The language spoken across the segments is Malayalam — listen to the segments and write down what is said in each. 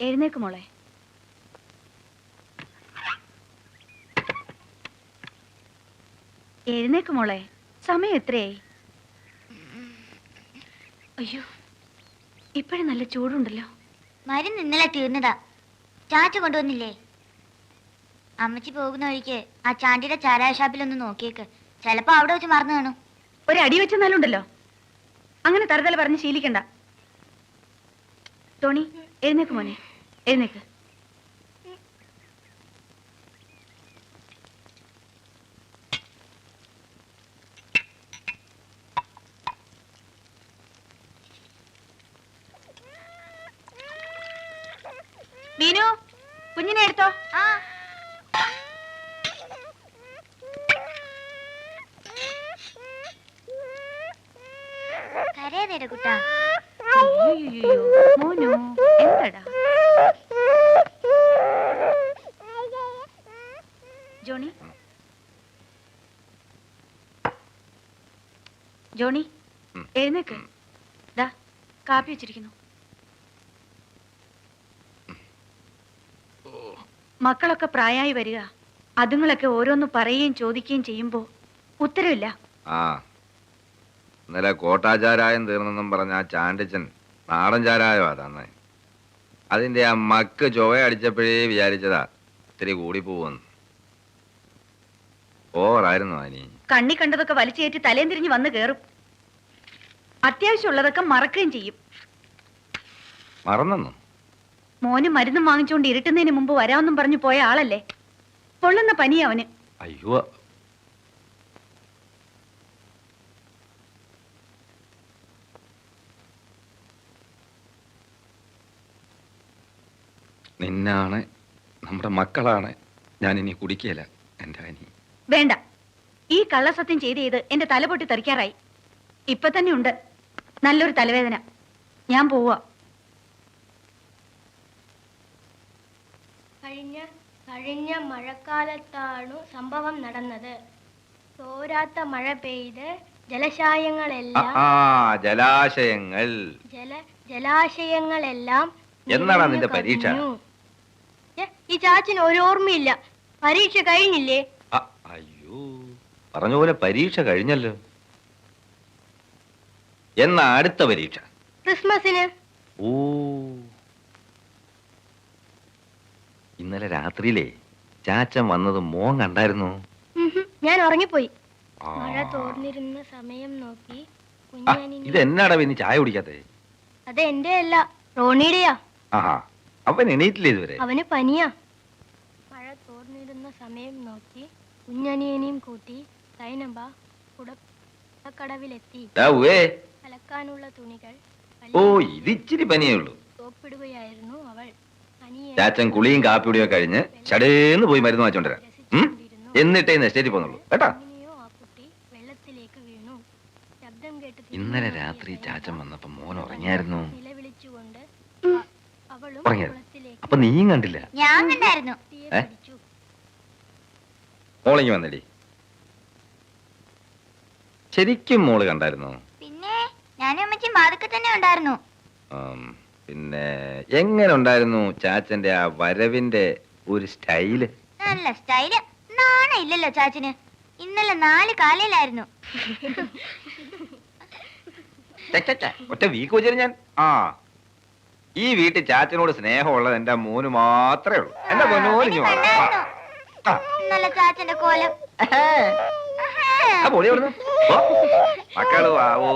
എഴുന്നേക്ക് മോളെ. എഴുന്നേക്ക് മോളെ. സമയം എത്രയായി? അയ്യോ ഇപ്പോഴും നല്ല ചൂടുണ്ടല്ലോ. മരുന്ന് ഇന്നലെ തീർന്നതാ. ചാച്ച കൊണ്ടുവന്നില്ലേ? അമ്മച്ചി പോകുന്ന വഴിക്ക് ആ ചാണ്ടിയുടെ ചാരായ ഷാപ്പിലൊന്ന് നോക്കിയേക്ക്. ചിലപ്പോ അവിടെ വെച്ച് മറന്നു കാണും. ഒരടി വെച്ചെന്നാലുണ്ടല്ലോ. അങ്ങനെ തറുതല പറഞ്ഞ് ശീലിക്കണ്ട. ടോണി എഴുന്നേക്ക് മോനെ എഴുന്നേക്ക്. മീനു കുഞ്ഞിനെ എടുത്തോ. ആ. കരയാതേടെ കുട്ടാ. അയ്യയ്യോ, മോനു എന്താടാ? ജോണി? ജോണി. എഴുന്നേക്ക്. ദാ കാപ്പി വെച്ചിരിക്കുന്നു. മക്കളൊക്കെ പ്രായമായി വരിക. അതുങ്ങളൊക്കെ ഓരോന്ന് പറയുകയും ചോദിക്കുകയും ചെയ്യുമ്പോ ഉത്തരവില്ല. ഇന്നലെ കോട്ടാചാരായം തീർന്നെന്നും പറഞ്ഞ ആ ചാണ്ടിച്ചൻ നാടൻ ചാരായോ തന്നെ. അതിന്റെ ആ മക്ക് ചൊവ അടിച്ചപ്പോഴേ വിചാരിച്ചതാ ഇത്തിരി കൂടി പോവെന്ന് ഓവറായിരുന്നു അനി? കണ്ണി കണ്ടതൊക്കെ വലിച്ചേറ്റി തലേം തിരിഞ്ഞ് വന്ന് കേറും. അത്യാവശ്യമുള്ളതൊക്കെ മറക്കുകയും ചെയ്യും. മറന്നു മോന് മരുന്നും വാങ്ങിച്ചുകൊണ്ട് ഇരുട്ടുന്നതിന് മുമ്പ് വരാമെന്നും പറഞ്ഞു പോയ ആളല്ലേ? പൊള്ളുന്ന പനി അവന്. അയ്യോ നിന്നാണ് നമ്മുടെ മക്കളാണ് ഞാൻ ഇനി കുടിക്കല എന്റെ അനി. വേണ്ട. ഈ കള്ളസത്യം ചെയ്ത് ചെയ്ത് എന്റെ തല പൊട്ടി തെറിക്കാറായി. ഇപ്പൊ തന്നെ ഉണ്ട്. നല്ലൊരു തലവേദന. ഞാൻ പോവാ. കഴിഞ്ഞ കഴിഞ്ഞ മഴക്കാലത്താണ് സംഭവം നടന്നത്. തോരാത്ത മഴ പെയ്ത് ജലാശയങ്ങളെല്ലാം ജലാശയങ്ങൾ. ജല ജലാശയങ്ങളെല്ലാം എന്നാണ് നിന്റെ പരീക്ഷ? ഈ ചാച്ചിന് ഒരു ഓർമ്മയില്ല. പരീക്ഷ കഴിഞ്ഞില്ലേ? അയ്യോ പറഞ്ഞ പോലെ പരീക്ഷ കഴിഞ്ഞല്ലോ. എന്നാ അടുത്ത പരീക്ഷ? ക്രിസ്മസിന്. ഓ. ഇന്നലെ രാത്രിയിലേ ചാച്ചൻ വന്നത് മോൻ കണ്ടായിരുന്നു? ഞാൻ ഉറങ്ങിപ്പോയി. മഴ തോർന്നിരുന്ന സമയം നോക്കി ഇത് എന്നാടാ പിന്നെ ചായ കുടിക്കാത്തേ? അത് എന്റെ അല്ല റോണിയുടെയാ. ആഹാ. അവൻ എണീറ്റില്ല ഇതുവരെ. അവന് പനിയാ. മഴ തോർന്നിരുന്ന സമയം നോക്കി കുഞ്ഞനിയനെയും കൂട്ടി സൈനബ കുടക്കടവിലെത്തി. അലക്കാനുള്ള തുണികൾ ഓ ഇത് ഇച്ചിരി പനിയേ ഉള്ളൂ തോപ്പിടുകയായിരുന്നു അവൾ. ചാച്ചൻ കുളിയും കാപ്പിയുടെയോ കഴിഞ്ഞ് ചടേന്ന് പോയി മരുന്ന് വാങ്ങിച്ചോണ്ടിരാം. എന്നിട്ടേ എസ്റ്റേറ്റിൽ പോകുന്നുള്ളൂ. കേട്ടാ? ആ കുട്ടി വെള്ളത്തിലേക്ക് വീണു. ശബ്ദം കേട്ട് ഇന്നലെ രാത്രി ചാച്ചൻ വന്നപ്പോ മോൻ ഉറങ്ങിയായിരുന്നു. അവളും അപ്പൊ നീയും കണ്ടില്ല? ഞാൻ കണ്ടായിരുന്നു. മോളിങ്ങി വന്നടി. ശരിക്കും മോൾ കണ്ടായിരുന്നു? പിന്നെ ഞാനും അമ്മച്ചി മാതൃക്ക തന്നെ ഉണ്ടായിരുന്നു. പിന്നെ എങ്ങനെ ഉണ്ടായിരുന്നു ചാച്ചന്റെ ആ വരവിന്റെ ഒരു സ്റ്റൈൽ? നല്ല സ്റ്റൈൽ. നാണ ഇല്ലല്ലോ ചാച്ചന്. ഇന്നലെ നാല് കാലയിലായിരുന്നു ഒറ്റ വീക്ക് വെച്ചിരുന്നു ഞാൻ. ആ. ഈ വീട്ടിൽ ചാച്ചനോട് സ്നേഹമുള്ളത് എന്റെ മോന് മാത്രമേ ഉള്ളൂ. എന്റെ പൊന്നോലിഞ്ഞു നല്ല ചാച്ചന്റെ കോലം. മക്കൾ വാവോ.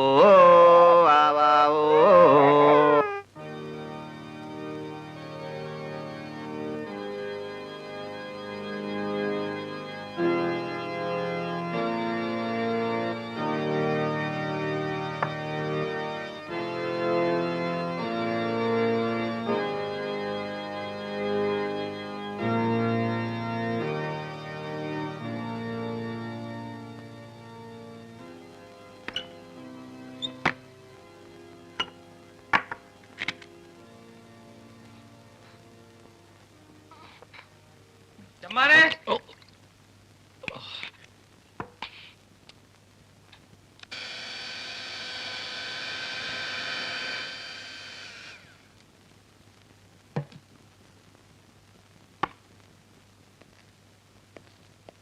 ചെമ്മാനെ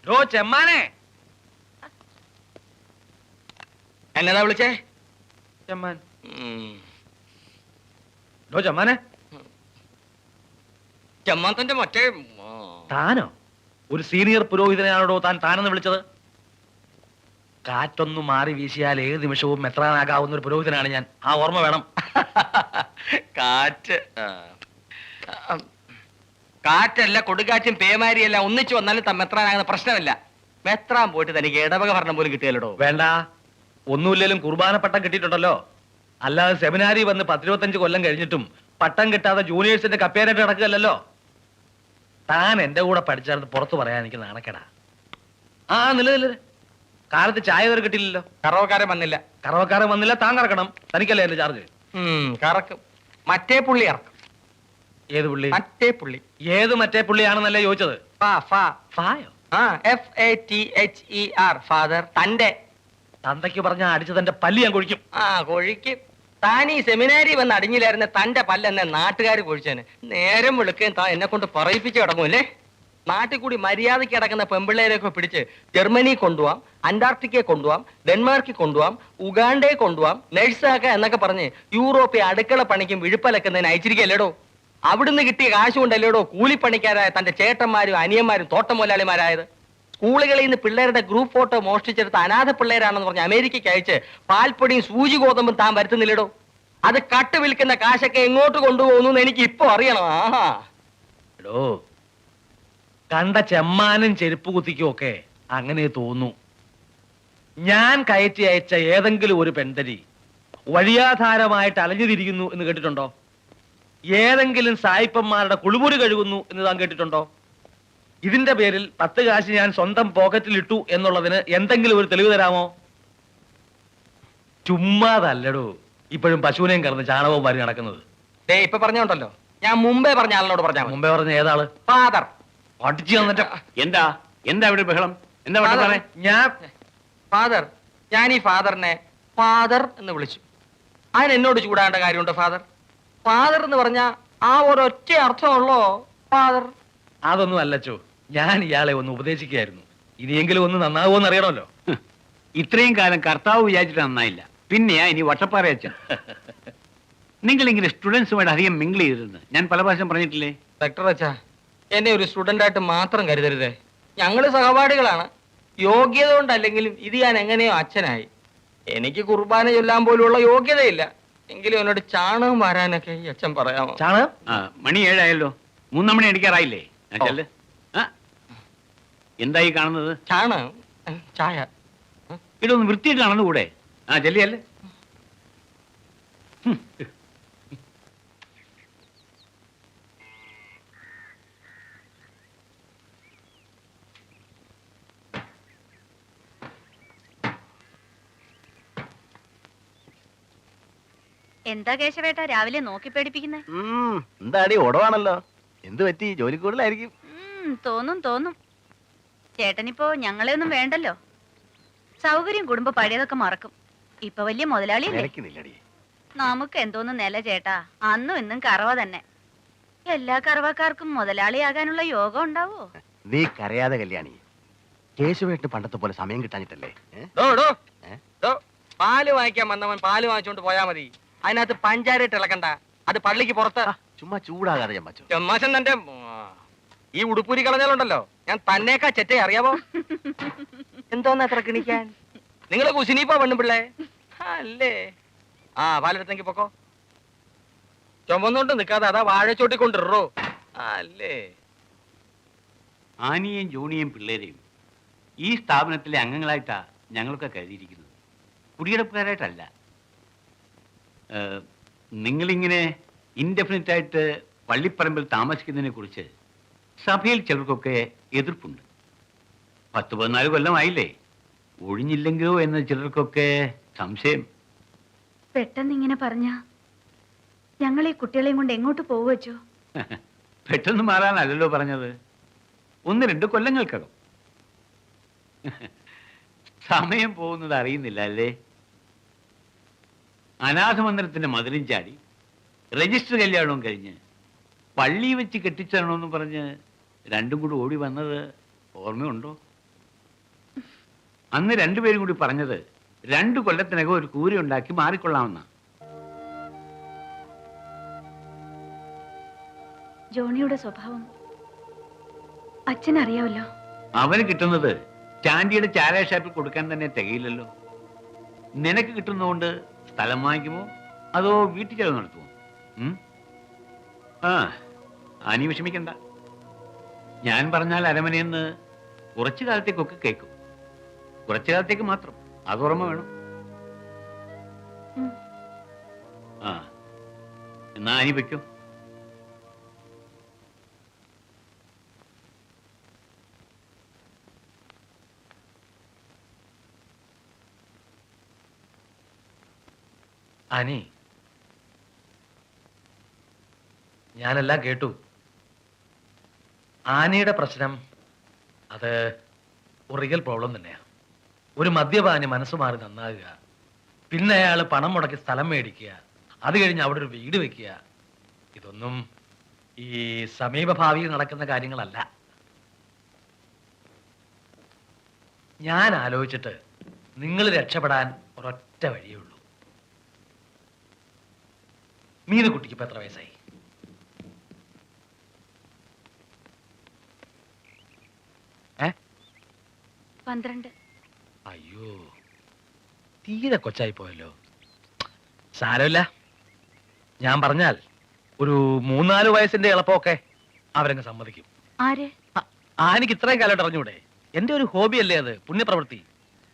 ഡോ ചെമ്മാനെ എന്നതാ വിളിച്ചേ ചെമ്മാൻ ഡോ ചെമ്മാനെ ചെമ്മാൻ തന്റെ മറ്റേ താനോ? ഒരു സീനിയർ പുരോഹിതനാണോ താൻ താനെന്ന് വിളിച്ചത്? കാറ്റൊന്നു മാറി വീശിയാൽ ഏത് നിമിഷവും മെത്രാനാകാവുന്ന ഒരു പുരോഹിതനാണ് ഞാൻ. ആ ഓർമ്മ വേണം. കാറ്റ്. കാറ്റല്ല കൊടുകാറ്റും പേമാരിയല്ല ഒന്നിച്ചു വന്നാലും താൻ മെത്രാനാകുന്ന പ്രശ്നമില്ല. മെത്രാൻ പോയിട്ട് തനിക്ക് ഇടവക ഭരണം പോലും കിട്ടിയല്ലോ വേണ്ട. ഒന്നുമില്ലേലും കുർബാന പട്ടം കിട്ടിയിട്ടുണ്ടല്ലോ. അല്ലാതെ സെമിനാരി വന്ന് പത്തിരുപത്തഞ്ച് കൊല്ലം കഴിഞ്ഞിട്ടും പട്ടം കിട്ടാതെ ജൂനിയേഴ്സിന്റെ കപ്പേരായിട്ട് നടക്കുകയല്ലോ താൻ എന്റെ കൂടെ പഠിച്ചാലും പുറത്തു പറയാൻ എനിക്ക് നാണക്കേടാ. ആ നില നില കാലത്ത് ചായ വരെ കിട്ടിയില്ലല്ലോ. കറവക്കാരൻ വന്നില്ല. കറവക്കാരൻ വന്നില്ല താൻ കറക്കണം. തനിക്കല്ലേ എന്റെ ചാർജ് കറക്കും. മറ്റേ പുള്ളി ഇറക്കും. ഏത് പുള്ളി? മറ്റേ പുള്ളി. ഏത് മറ്റേ പുള്ളിയാണെന്നല്ലേ ചോദിച്ചത്? ഫാദർ തന്റെ തന്തയ്ക്ക് പറഞ്ഞ അടിച്ച് തന്റെ പല്ലി ഞാൻ കുഴിക്കും. ആ കൊഴിക്ക്. താൻ ഈ സെമിനാരി വന്ന് അടിഞ്ഞില്ലായിരുന്ന തന്റെ പല്ലെന്നെ നാട്ടുകാർ കൊഴിച്ചേന് നേരം വിളിക്കുകയും താൻ എന്നെ കൊണ്ട് പറയിപ്പിച്ച് കിടങ്ങൂല്ലേ നാട്ടിൽ കൂടി മര്യാദയ്ക്ക് കിടക്കുന്ന പെമ്പിള്ളേരെയൊക്കെ പിടിച്ച് ജർമ്മനി കൊണ്ടുപോവാം അന്റാർട്ടിക്കയെ കൊണ്ടുപോവാം ഡെൻമാർക്കിൽ കൊണ്ടുപോവാം ഉഗാണ്ടയെ കൊണ്ടുപോവാം നഴ്സാക്ക എന്നൊക്കെ പറഞ്ഞ് യൂറോപ്പിൽ അടുക്കള പണിക്കും വിഴുപ്പലക്കുന്നതിന് അയച്ചിരിക്കല്ലേടോ അവിടുന്ന് കിട്ടിയ കാശ് കൊണ്ടല്ലേടോ കൂലിപ്പണിക്കാരായ തന്റെ ചേട്ടന്മാരും അനിയന്മാരും തോട്ടം മുതലാളിമാരായത് സ്കൂളുകളിൽ നിന്ന് പിള്ളേരുടെ ഗ്രൂപ്പ് ഫോട്ടോ മോഷ്ടിച്ചെടുത്ത അനാഥ പിള്ളേരാണെന്ന് പറഞ്ഞ് അമേരിക്കയ്ക്ക് അയച്ച് പാൽപ്പൊടിയും സൂചി ഗോതമ്പും താൻ വരുത്തുന്നില്ലടോ? അത് കട്ട് വിൽക്കുന്ന കാശൊക്കെ എങ്ങോട്ട് കൊണ്ടുപോകുന്നു എനിക്ക് ഇപ്പൊ അറിയണം. ആഹാ. എടോ കണ്ട ചെമ്മാനും ചെരുപ്പ് കുത്തിക്കും ഒക്കെ അങ്ങനെ തോന്നു. ഞാൻ കയറ്റി അയച്ച ഏതെങ്കിലും ഒരു പെൺതരി വഴിയാധാരമായിട്ട് അലഞ്ഞു തിരിയുന്നു എന്ന് കേട്ടിട്ടുണ്ടോ? ഏതെങ്കിലും സായിപ്പന്മാരുടെ കുളിമുറി കഴുകുന്നു എന്ന് താൻ കേട്ടിട്ടുണ്ടോ? ഇതിന്റെ പേരിൽ പത്ത് കാശ് ഞാൻ സ്വന്തം പോക്കറ്റിൽ ഇട്ടു എന്നുള്ളതിന് എന്തെങ്കിലും ഒരു തെളിവ് തരാമോ? ചുമ്മാതല്ലടോ. ഇപ്പോഴും പശുവിനെയും കടന്ന് ചാണകവും വാരി നടക്കുന്നത്. ഡേ ഇപ്പൊ പറഞ്ഞോണ്ടല്ലോ. ഞാൻ മുമ്പേ പറഞ്ഞ ആളിനോട് പറഞ്ഞ. മുമ്പേ പറഞ്ഞ ഏതാൾ? ഫാദർ അടിച്ചു തന്നിട്ട് എന്താ? എന്താ ഇവിടെ ബഹളം? എന്താ ഞാൻ ഫാദർ ഞാൻ ഈ ഫാദറിനെ ഫാദർ എന്ന് വിളിച്ചു. അതിന് എന്നോട് ചൂടാകേണ്ട കാര്യമുണ്ട് ഫാദർ ഫാദർ എന്ന് പറഞ്ഞ ആ ഒരൊറ്റ അർത്ഥമുള്ളോ ഫാദർ അതൊന്നും അല്ലച്ചോ. ഞാൻ ഇയാളെ ഒന്ന് ഉപദേശിക്കുകയായിരുന്നു. ഇനിയെങ്കിലും ഒന്ന് നന്നാവുമെന്ന് അറിയണമല്ലോ. ഇത്രയും കാലം കർത്താവ് വിചാരിച്ചിട്ട് നന്നായില്ല. പിന്നെയാ ഇനി വട്ടപ്പാറ അച്ഛൻ. നിങ്ങൾ ഇങ്ങനെ സ്റ്റുഡൻസുമായിട്ട് അധികം മിങ്കിൾ ചെയ്തിരുന്നു ഞാൻ പല പ്രാവശ്യം പറഞ്ഞിട്ടില്ലേ? ഡോക്ടർ അച്ഛാ എന്നെ ഒരു സ്റ്റുഡന്റ് ആയിട്ട് മാത്രം കരുതരുതേ. ഞങ്ങൾ സഹപാഠികളാണ്. യോഗ്യത കൊണ്ടല്ലെങ്കിലും ഇത് ഞാൻ എങ്ങനെയോ അച്ഛനായി. എനിക്ക് കുർബാന ചൊല്ലാൻ പോലുള്ള യോഗ്യതയില്ല. എങ്കിലും എന്നോട് ചാണകം വരാനൊക്കെ ഈ അച്ഛൻ പറയാമോ? ചാണകം? മണി ഏഴായല്ലോ. മൂന്നാം മണി അടിക്കാറായില്ലേ? ഞാൻ ചെല്ല്. എന്തായി കാണുന്നത്? ചാണകം ചായ. ഇതൊന്ന് വൃത്തിയിട്ടാണെന്ന് കൂടെ. ആ ചെല്ലിയല്ലേ എന്താ കേശവേട്ട രാവിലെ നോക്കി പേടിപ്പിക്കുന്നേ? എന്താടി ഓടവാണല്ലോ. എന്ത് പറ്റി? ജോലി കൂടുതലായിരിക്കും തോന്നും തോന്നും. ചേട്ടനിപ്പോ ഞങ്ങളെ ഒന്നും വേണ്ടല്ലോ. സൗകര്യം കുടുംബ പഴയതൊക്കെ മറക്കും. ഇപ്പൊ വലിയ മുതലാളിയല്ലേ? നിലയ്ക്കുന്നില്ലടി. നമുക്ക് എന്തോന്ന് നില ചേട്ടാ. അന്നും ഇന്നും കറവ തന്നെ. എല്ലാ കറവക്കാർക്കും മുതലാളിയാകാനുള്ള യോഗം ഉണ്ടാവോ? നീ കരയാതെ കല്യാണി. കേശുവേട്ട് പണ്ടത്തെ പോലെ സമയം കിട്ടാഞ്ഞിട്ടല്ലേ? പാൽ വാങ്ങിക്കാൻ വന്നവൻ പാൽ വാങ്ങിച്ചോണ്ട് പോയാ മതി. അതിനകത്ത് പഞ്ചാരയിട്ട് ഇളക്കണ്ട. അത് പള്ളിക്ക് പുറത്ത്. ചുമ്മാ ചൂടാകാതെ ചെമ്മാശൻ തന്റെ ഈ ഉടുപ്പൂരി കളഞ്ഞാലുണ്ടല്ലോ. ഞാൻ തന്നേക്കാ ചെറ്റേ അറിയാവോ? എന്തോന്ന് അത്ര കിണിക്കാൻ? നിങ്ങളെ കുശിനിപ്പോ വണ്ണു പിള്ളേ അല്ലേ? ആ പാലെടുത്തെങ്കിൽ പൊക്കോ. ചുമന്നുകൊണ്ട് നിക്കാതെ അതാ വാഴച്ചോട്ടി കൊണ്ടിറോ അല്ലേ? ആനിയും ജോണിയും പിള്ളേരെയും ഈ സ്ഥാപനത്തിലെ അംഗങ്ങളായിട്ടാ ഞങ്ങളൊക്കെ കരുതിയിരിക്കുന്നത്. കുടിയെടുപ്പുകാരായിട്ടല്ല. നിങ്ങളിങ്ങനെ ഇൻഡെഫിനിറ്റ് ആയിട്ട് പള്ളിപ്പറമ്പിൽ താമസിക്കുന്നതിനെ കുറിച്ച് സഭയിൽ ചിലർക്കൊക്കെ എതിർപ്പുണ്ട്. പത്ത് പതിനാല് കൊല്ലമായില്ലേ? ഒഴിഞ്ഞില്ലെങ്കിലോ എന്ന ചിലർക്കൊക്കെ സംശയം. പെട്ടെന്ന് ഇങ്ങനെ പറഞ്ഞ ഞങ്ങൾ ഈ കുട്ടികളെയും കൊണ്ട് എങ്ങോട്ട് പോവുവച്ചോ? പെട്ടെന്ന് മാറാനല്ലല്ലോ പറഞ്ഞത്. ഒന്ന് രണ്ട് കൊല്ലങ്ങൾക്കകം. സമയം പോകുന്നത് അറിയുന്നില്ല അല്ലേ? അനാഥമന്ദിരത്തിന്റെ മതിലും ചാടി രജിസ്റ്റർ കല്യാണവും കഴിഞ്ഞ് പള്ളി വെച്ച് കെട്ടിച്ചരണമെന്ന് പറഞ്ഞ് രണ്ടും കൂടി ഓടി വന്നത് ഓർമ്മയുണ്ടോ? അന്ന് രണ്ടുപേരും കൂടി പറഞ്ഞത് രണ്ടു കൊല്ലത്തിനകം ഒരു കൂര ഉണ്ടാക്കി മാറിക്കൊള്ളാമെന്ന. ജോണിയുടെ സ്വഭാവം അച്ഛൻ അറിയാമല്ലോ അവന് കിട്ടുന്നത് ചാണ്ടിയുടെ ചാരായ ഷാപ്പിൽ കൊടുക്കാൻ തന്നെ തികയില്ലല്ലോ. നിനക്ക് കിട്ടുന്നതുകൊണ്ട് സ്ഥലം വാങ്ങിക്കുമോ? അതോ വീട്ടിൽ ചെലവ് നടത്തുമോ ആ. ആനി വിഷമിക്കണ്ട. ഞാൻ പറഞ്ഞാൽ അരമനയെന്ന് കുറച്ചു കാലത്തേക്കൊക്കെ കേൾക്കും. കുറച്ചു കാലത്തേക്ക് മാത്രം. അത് ഓർമ്മ വേണം. ആ എന്നാ ആനി വെക്കും ആനി ഞാനെല്ലാം കേട്ടു. ആനയുടെ പ്രശ്നം അത് ഒരു റിയൽ പ്രോബ്ലം തന്നെയാണ് ഒരു മദ്യപാനി മനസ്സ് മാറി നന്നാകുക പിന്നെ അയാൾ പണം മുടക്കി സ്ഥലം മേടിക്കുക അത് കഴിഞ്ഞ് അവിടെ ഒരു വീട് വെക്കുക ഇതൊന്നും ഈ സമീപഭാവിയിൽ നടക്കുന്ന കാര്യങ്ങളല്ല. ഞാൻ ആലോചിച്ചിട്ട് നിങ്ങൾ രക്ഷപ്പെടാൻ ഒരൊറ്റ വഴിയേ ഉള്ളൂ. മീനുകുട്ടിക്ക് ഇപ്പം എത്ര വയസ്സായി? പന്ത്രണ്ട്. അയ്യോ തീരെ കൊച്ചായി പോയല്ലോ. സാരമില്ല. ഞാൻ പറഞ്ഞാൽ ഒരു മൂന്നാൽ വയസ്സിന്റെ എളുപ്പമൊക്കെ അവരങ്ങ് സമ്മതിക്കും. ആര്? ആനിക്ക് ഇത്രയും കാലം അറിഞ്ഞൂടെ? എന്റെ ഒരു ഹോബിയല്ലേ അത് പുണ്യപ്രവൃത്തി.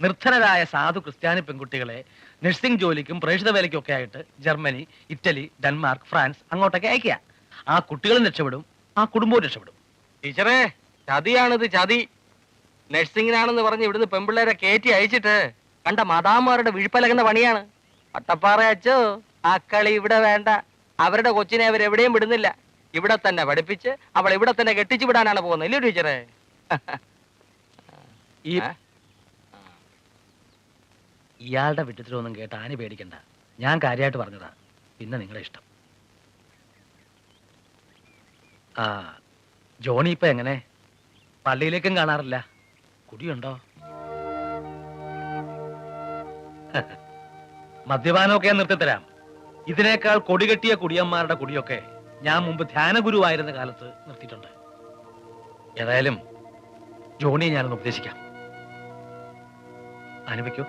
നിർധനരായ സാധു ക്രിസ്ത്യാനി പെൺകുട്ടികളെ നഴ്സിംഗ് ജോലിക്കും പ്രേക്ഷിത വേലയ്ക്കും ഒക്കെ ആയിട്ട് ജർമ്മനി ഇറ്റലി ഡെൻമാർക്ക് ഫ്രാൻസ് അങ്ങോട്ടൊക്കെ അയക്കുക ആ കുട്ടികളും രക്ഷപ്പെടും ആ കുടുംബവും രക്ഷപ്പെടും. ടീച്ചറേ ചതിയാണിത് ചതി. നഴ്സിംഗിനാണെന്ന് പറഞ്ഞ് ഇവിടുന്ന് പെമ്പിള്ളേരെ കയറ്റി അയച്ചിട്ട് കണ്ട മാതാമാരുടെ വിഴുപ്പലകുന്ന പണിയാണ്. അട്ടപ്പാറ അച്ചോ ആ കളി ഇവിടെ വേണ്ട. അവരുടെ കൊച്ചിനെ അവരെവിടെയും വിടുന്നില്ല. ഇവിടെ തന്നെ പഠിപ്പിച്ച് അവൾ ഇവിടെ തന്നെ കെട്ടിച്ചു വിടാനാണ് പോകുന്നത്. ഇല്ലേ ടീച്ചറെ? ഈ? ഇയാളുടെ വിട്ടിത്തിലൊന്നും കേട്ട് ആനി പേടിക്കണ്ട. ഞാൻ കാര്യമായിട്ട് പറഞ്ഞതാ. പിന്നെ നിങ്ങളുടെ ഇഷ്ടം. ആ ജോണി ഇപ്പൊ എങ്ങനെ? പള്ളിയിലേക്കും കാണാറില്ല? കുടിയുണ്ടോ? മദ്യപാനമൊക്കെ ഞാൻ നിർത്തിത്തരാം. ഇതിനേക്കാൾ കൊടികെട്ടിയ കുടിയന്മാരുടെ കുടിയൊക്കെ ഞാൻ മുമ്പ് ധ്യാനഗുരുവായിരുന്ന കാലത്ത് നിർത്തിയിട്ടുണ്ട്. ഏതായാലും ജോണിയെ ഞാനൊന്ന് ഉപദേശിക്കാം. അനുഭവിക്കൂ